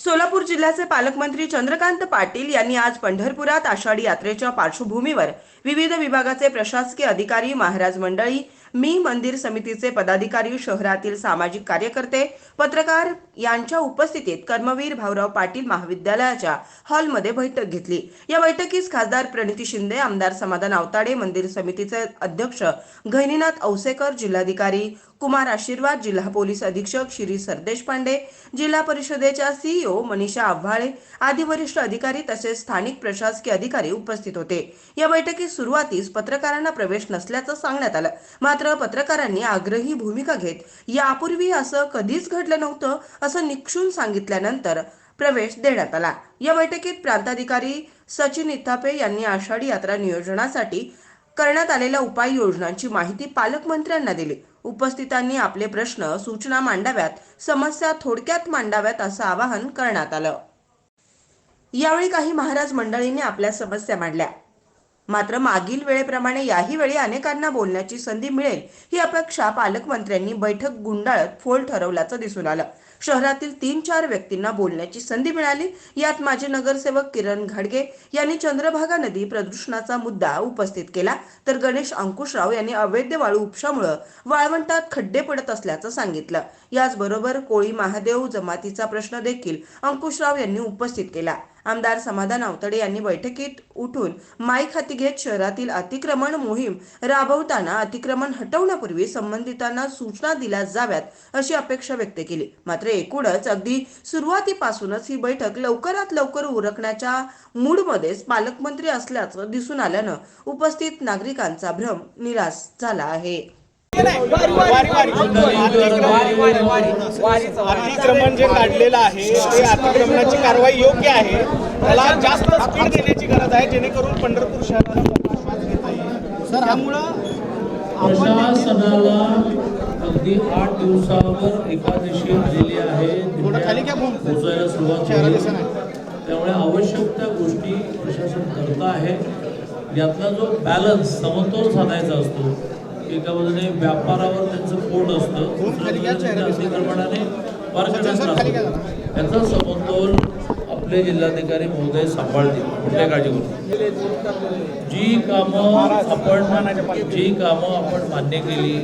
सोलापूर जिल्ह्याचे पालकमंत्री चंद्रकांत पाटील यांनी आज पंढरपुरात आषाढी यात्रेच्या पार्श्वभूमीवर विविध विभागाचे प्रशासकीय अधिकारी महाराज मंडळी मी मंदिर समितीचे पदाधिकारी शहरातील सामाजिक कार्यकर्ते पत्रकार यांच्या उपस्थितीत कर्मवीर भाऊराव पाटील महाविद्यालयाच्या हॉलमध्ये बैठक घेतली. या बैठकीस खासदार प्रणिती शिंदे आमदार समाधान आवताडे मंदिर समितीचे अध्यक्ष गहिनीनाथ औसेकर जिल्हाधिकारी कुमार आशीर्वाद जिल्हा पोलीस अधीक्षक श्री सरदेश पांडे जिल्हा परिषदेच्या सीईओ मनीषा आव्हाळे आदी वरिष्ठ अधिकारी तसेच स्थानिक प्रशासकीय अधिकारी उपस्थित होते. या बैठकीत सुरुवातीस पत्रकारांना प्रवेश नसल्याचं सांगण्यात आलं. मात्र पत्रकारांनी आग्रही भूमिका घेत यापूर्वी असं कधीच घडलं नव्हतं असं निक्षून सांगितल्यानंतर प्रवेश देण्यात आला. या बैठकीत प्रांताधिकारी सचिन इथापे यांनी आषाढी यात्रा नियोजनासाठी करण्यात आलेल्या उपाययोजनांची माहिती पालकमंत्र्यांना दिली. उपस्थितांनी आपले प्रश्न सूचना मांडाव्यात समस्या थोडक्यात मांडाव्यात असं आवाहन करण्यात आलं. यावेळी काही महाराज मंडळींनी आपल्या समस्या मांडल्या. मात्र मागील वेळेप्रमाणे याही वेळी अनेकांना बोलण्याची संधी मिळेल ही अपेक्षा पालकमंत्र्यांनी बैठक गुंडाळत फोल ठरवल्याचं दिसून आलं. शहरातील तीन चार व्यक्तींना बोलण्याची संधी मिळाली. यात माजी नगरसेवक किरण घाडगे यांनी चंद्रभागा नदी प्रदूषणाचा मुद्दा उपस्थित केला. तर गणेश अंकुशराव यांनी अवैध वाळू उपशामुळं वाळवंटात खड्डे पडत असल्याचं सांगितलं. याचबरोबर कोळी महादेव जमातीचा प्रश्न देखील अंकुशराव यांनी उपस्थित केला. आमदार समाधान आवतडे यांनी बैठकीत उठून माईक हाती घेत शहरातील अतिक्रमण मोहीम राबवताना अतिक्रमण हटवण्यापूर्वी संबंधितांना सूचना दिल्या जाव्यात अशी अपेक्षा व्यक्त केली. मात्र एकूणच अगदी सुरुवातीपासूनच ही बैठक लवकरात लवकर उरकण्याच्या मूडमध्येच पालकमंत्री असल्याचं दिसून आल्यानं उपस्थित नागरिकांचा भ्रम निराश झाला आहे. अतिक्रमण जे काढलेलं आहे ते अतिक्रमणाची कारवाई योग्य आहे. त्याला जास्त स्पीड देण्याची गरज आहे जेणेकरून पंढरपूर शहराला मोकळा श्वास घेता येईल. त्यामुळं प्रशासनाला अगदी आठ दिवसावर एकादशी आलेली आहे. पोचायला सुरुवात. त्यामुळे आवश्यक त्या गोष्टी प्रशासन करत आहे. यातला जो बॅलन्स समतोल साधायचा असतो एका बाजूने व्यापारावर त्यांचं पोट असतं. अतिक्रमणाने. याचा समतोल आपले जिल्हाधिकारी महोदय सांभाळतील कुठल्या काळजी करू जी कामं आपण जी कामं आपण मान्य केली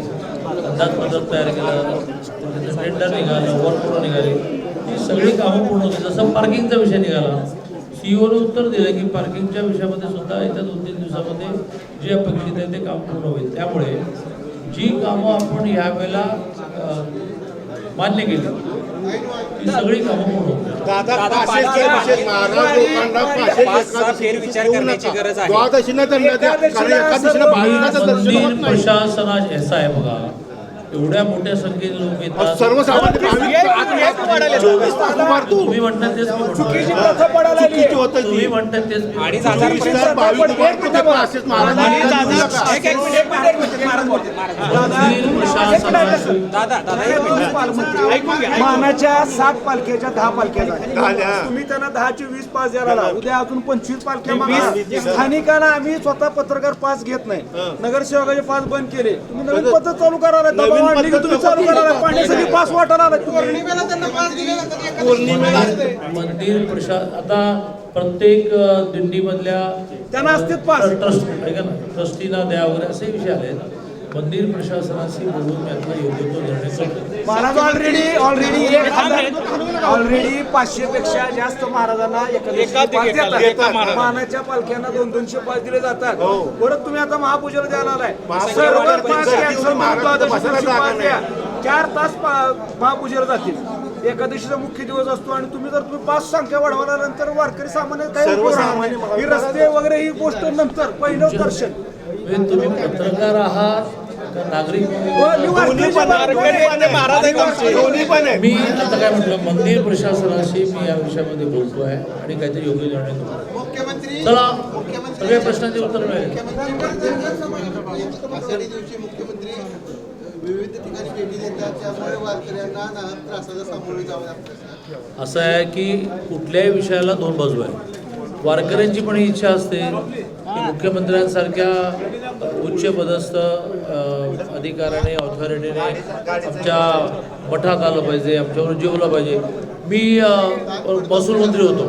अंदाजपत्रक तयार केलं टेंडर निघालं वर्क निघाले ही सगळी कामं पूर्ण होती जसं पार्किंगचा विषय निघाला सीईओने उत्तर दिलं की पार्किंगच्या विषयामध्ये सुद्धा येत्या दोन तीन दिवसामध्ये जे अपेक्षित आहे ते काम पूर्ण होईल त्यामुळे जी कामं आपण ह्यावेळेला मान्य केली ती सगळी कामं पूर्ण होतील दादा पाचशेचे विषय महाराज लोकांना पाचशे पाच सहा एकादशी फेरविचार येऊ करण्याची नका. गरज आहे. द्वादशीनं त्यांना द्या. कारण एकादशीनं भाविकाचं दर्शन मंदिर होत नाही. प्रशासन आज ऐसा आहे बघा एवढ्या मोठ्या संख्येने लोक येतात. तुम्ही म्हणता तेच तुम्ही ती. म्हणता तेच. मानाच्या सात पालख्याच्या दहा पालख्या झाल्या. तुम्ही त्यांना दहाची वीस पास द्यायला उद्या अजून पंचवीस पालख्या. स्थानिकांना आम्ही स्वतः पत्रकार पास घेत नाही. नगरसेवकाचे पास बंद केले. तुम्ही नवीन पद्धत चालू करायला पाण्यासाठी पास वाटायला पौर्णिमेला मंदिर प्रशा आता प्रत्येक अ, दिंडीमधल्या त्यांना असतेच पास. ट्रस्ट ऐका ना ट्रस्टीना द्या वगैरे असे विषय आले मंदिर प्रशासनाशी बोलून मी आता योग्य तो निर्णय ऑलरेडी ऑलरेडी ऑलरेडी पाचशे पेक्षा जास्त महाराजांना. मानाच्या पालख्यांना दोन दोनशे पाच दिले जातात हो. परत तुम्ही आता महापूजेला द्यायला आलाय महापूजेला सर्व पाच. द्या. चार तास महापूजेला जातील एकादशीचा मुख्य दिवस असतो आणि तुम्ही जर तुम्ही पाच संख्या वाढवल्या नंतर वारकरी सामान्य काही. ही रस्ते वगैरे ही गोष्ट नंतर पहिलं दर्शन तुम्ही पत्रकार आहात नागरिक. हो, मी आता काय म्हटलं मंदिर प्रशासनाशी मी या विषयामध्ये बोलतो आहे आणि काहीतरी योग्य निर्णय चला सगळ्या प्रश्नांची उत्तर मिळेल. असं आहे की कुठल्याही विषयाला दोन बाजू आहे वारकऱ्यांची पण इच्छा असते की मुख्यमंत्र्यांसारख्या उच्च पदस्थ अधिकाऱ्याने ऑथॉरिटीने आमच्या मठात आलं पाहिजे आमच्यावर जेवलं पाहिजे. मी महसूल मंत्री होतो.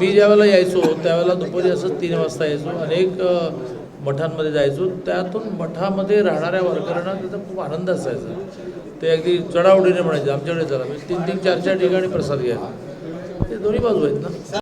मी ज्यावेळेला यायचो त्यावेळेला दुपारी असं तीन वाजता यायचो. अनेक मठांमध्ये जायचो. त्यातून मठामध्ये राहणाऱ्या वारकऱ्यांना त्याचा खूप आनंद असायचा. ते अगदी चढावडीने म्हणायचे आमच्याकडे चला. म्हणजे तीन तीन चार चार ठिकाणी प्रसाद घ्यायचा. ते दोन्ही बाजू आहेत ना.